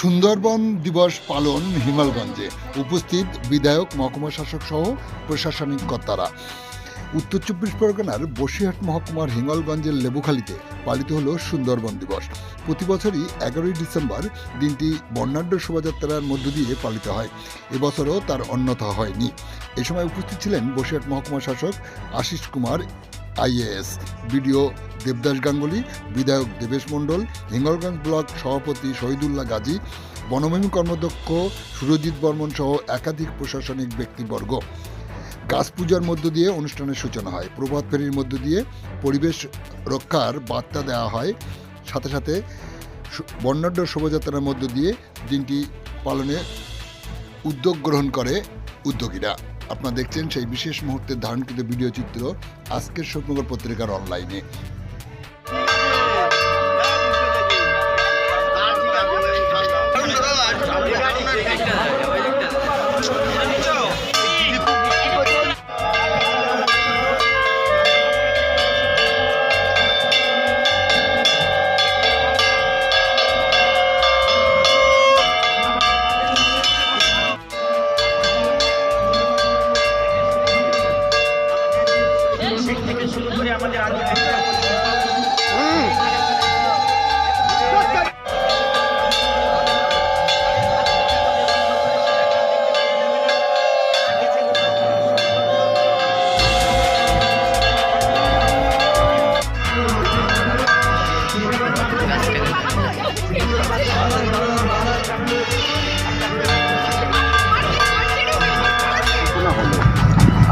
সুন্দরবন দিবস পালন হিমালগঞ্জে। উপস্থিত বিধায়ক, মহকুমা শাসক সহ প্রশাসনিক কর্তারা। উত্তর চব্বিশ পরগনার বসিরহাট মহকুমার হিঙ্গলগঞ্জের লেবুখালীতে পালিত হলো সুন্দরবন দিবস। প্রতি বছরই এগারোই ডিসেম্বর দিনটি বর্ণাঢ্য শোভাযাত্রার মধ্য দিয়ে পালিত হয়। এবছরও তার অন্যথা হয়নি। এ সময় উপস্থিত ছিলেন বসিরহাট মহকুমা শাসক আশিস কুমার আইএএস। বিডিও দেবদাস গাঙ্গুলি, বিধায়ক দেবেশ মণ্ডল, হিঙ্গলগঞ্জ ব্লক সভাপতি শহীদুল্লাহ গাজী, বনভূমি কর্মদক্ষ সুরজিৎ বর্মন সহ একাধিক প্রশাসনিক ব্যক্তিবর্গ। গাছ পূজার মধ্য দিয়ে অনুষ্ঠানের সূচনা হয়। প্রভাত ফেরির মধ্য দিয়ে পরিবেশ রক্ষার বার্তা দেওয়া হয়। সাথে সাথে বর্ণাঢ্য শোভাযাত্রার মধ্য দিয়ে দিনটি পালনে উদ্যোগ গ্রহণ করে উদ্যোগীরা। আপনারা দেখছেন সেই বিশেষ মুহূর্তের ধারণকৃত ভিডিও চিত্র আজকের স্বপ্নগর পত্রিকার অনলাইনে। শুরু করে আমাদের আদিবাসী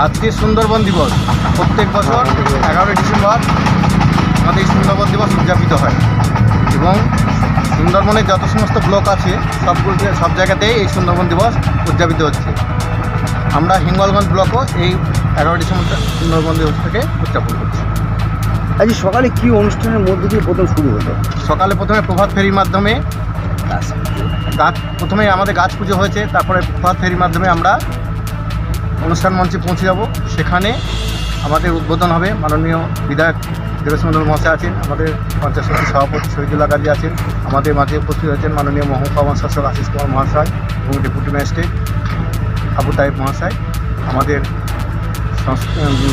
আজকে সুন্দরবন দিবস। প্রত্যেক বছর এগারোই ডিসেম্বর আমাদের এই সুন্দরবন দিবস উদযাপিত হয়। এবং সুন্দরবনের যত সমস্ত ব্লক আছে সবগুলোতে সব জায়গাতেই এই সুন্দরবন দিবস উদযাপিত হচ্ছে। আমরা হিঙ্গলগঞ্জ ব্লকও এই এগারোই ডিসেম্বর সুন্দরবন দিবসটাকে উদযাপন করছি। আজ সকালে কি অনুষ্ঠানের মধ্যে দিয়ে প্রথম শুরু হলো? সকালে প্রথমে প্রভাত ফেরির মাধ্যমে গাছ প্রথমে আমাদের গাছ পুজো হয়েছে তারপরে প্রভাত ফেরির মাধ্যমে আমরা অনুষ্ঠান মঞ্চে পৌঁছে যাব। সেখানে আমাদের উদ্বোধন হবে মাননীয় বিধায়ক দেবেশ মন্ডল মহাশয় আছেন, আমাদের পঞ্চায়েত সমিতির সভাপতি শহীদুল্লাহ গাজী আছেন, আমাদের মাঝে উপস্থিত হয়েছেন মাননীয় মহকুমা শাসক আশিস কুমার মহাশয় এবং ডেপুটি ম্যাজিস্ট্রেট আবু তাইব মহাশয়, আমাদের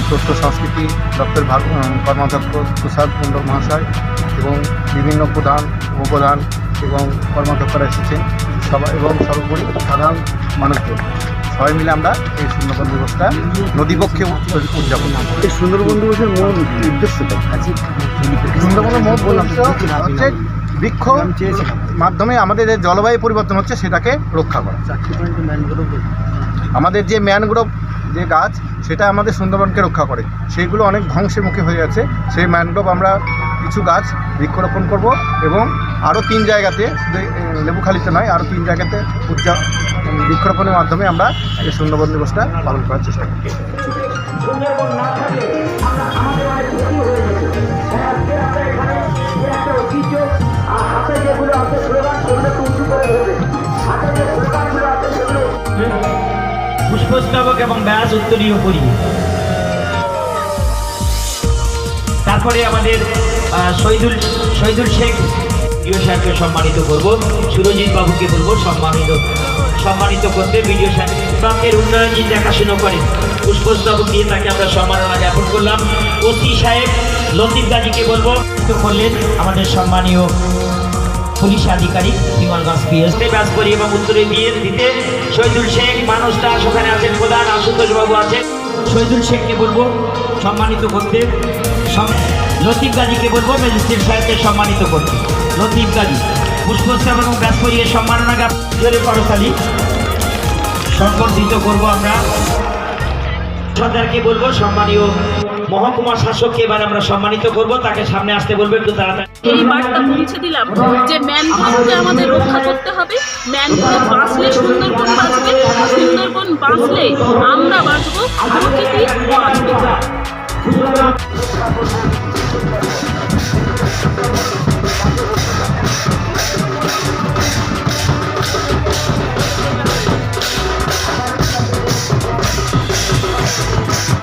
তথ্য সংস্কৃতি দপ্তর ভাগ কর্মাধ্যক্ষ তুষার মণ্ডল মহাশয় এবং বিভিন্ন প্রধান, উপপ্রধান এবং কর্মাধ্যক্ষরা এসেছেন। সবাই এবং সর্বোপরি সাধারণ মানুষজন। সবাই মিলে আমরা এই সুন্দরবন দিবসটা নদীপক্ষে উদযাপন। এই সুন্দরবন দিবসের মূল উদ্দেশ্যটা সুন্দরবনের মূল উদ্দেশ্য হচ্ছে বৃক্ষ মাধ্যমে আমাদের যে জলবায়ু পরিবর্তন হচ্ছে সেটাকে রক্ষা করা। আমাদের যে ম্যানগ্রোভ যে গাছ, সেটা আমাদের সুন্দরবনকে রক্ষা করে। সেইগুলো অনেক ধ্বংসের মুখে হয়ে যাচ্ছে সেই ম্যানগ্রোভ আমরা কিছু গাছ বৃক্ষরোপণ করব এবং আরও তিন জায়গাতে লেবুখালিতে নয় আরও তিন জায়গাতে উদযা বৃক্ষরোপণের মাধ্যমে আমরা এই সুন্দরবন দিবসটা পালন করার চেষ্টা করি পুষ্পস্তবক এবং ব্যাস উত্তরীয় করি। তারপরে আমাদের শহীদুল শহীদুল শেখ বিডিও সাহেবকে সম্মানিত করব, সুরজিৎ বাবুকে বলব সম্মানিত সম্মানিত করতে বিডিও সাহেব। ব্লকের উন্নয়ন যিনি দেখাশুনো করেন পুষ্পস্তবক দিয়ে তাকে আমরা সম্মাননা জ্ঞাপন করলাম। ওসি সাহেব লতিফ গাজীকে বলব করলেন আমাদের সম্মানীয় পুলিশ আধিকারিক হিমালগঞ্জ পিএস ব্যাস করি এবং উত্তরে দিয়ে দিতে শহীদুল শেখ মানুষ দাস ওখানে আছেন প্রধান আশুতোষ বাবু আছেন। শহীদুল শেখকে বলব সম্মানিত করতে। লতিফ গাজীকে বলব ম্যাজিস্ট্রেট সাহেবকে সম্মানিত করতে। লতিফ গাজী পুষ্পস্তব এবং ব্যাস করিয়ে সম্মাননা জোরে করতালি। সম্বর্ধিত করব আমরা। সর্দারকে বলব সম্মানীয় মহকুমা শাসককে এবার আমরা সম্মানিত করব। তাকে সামনে আসতে বলব, একটু তাড়াতাড়ি। এই বার্তা পৌঁছে দিলাম যে ম্যানগ্রোভকে আমাদের রক্ষা করতে হবে। ম্যানগ্রোভ বাঁচলে সুন্দরবন বাঁচবে, সুন্দরবন বাঁচলে আমরা বাঁচবো। প্রকৃতি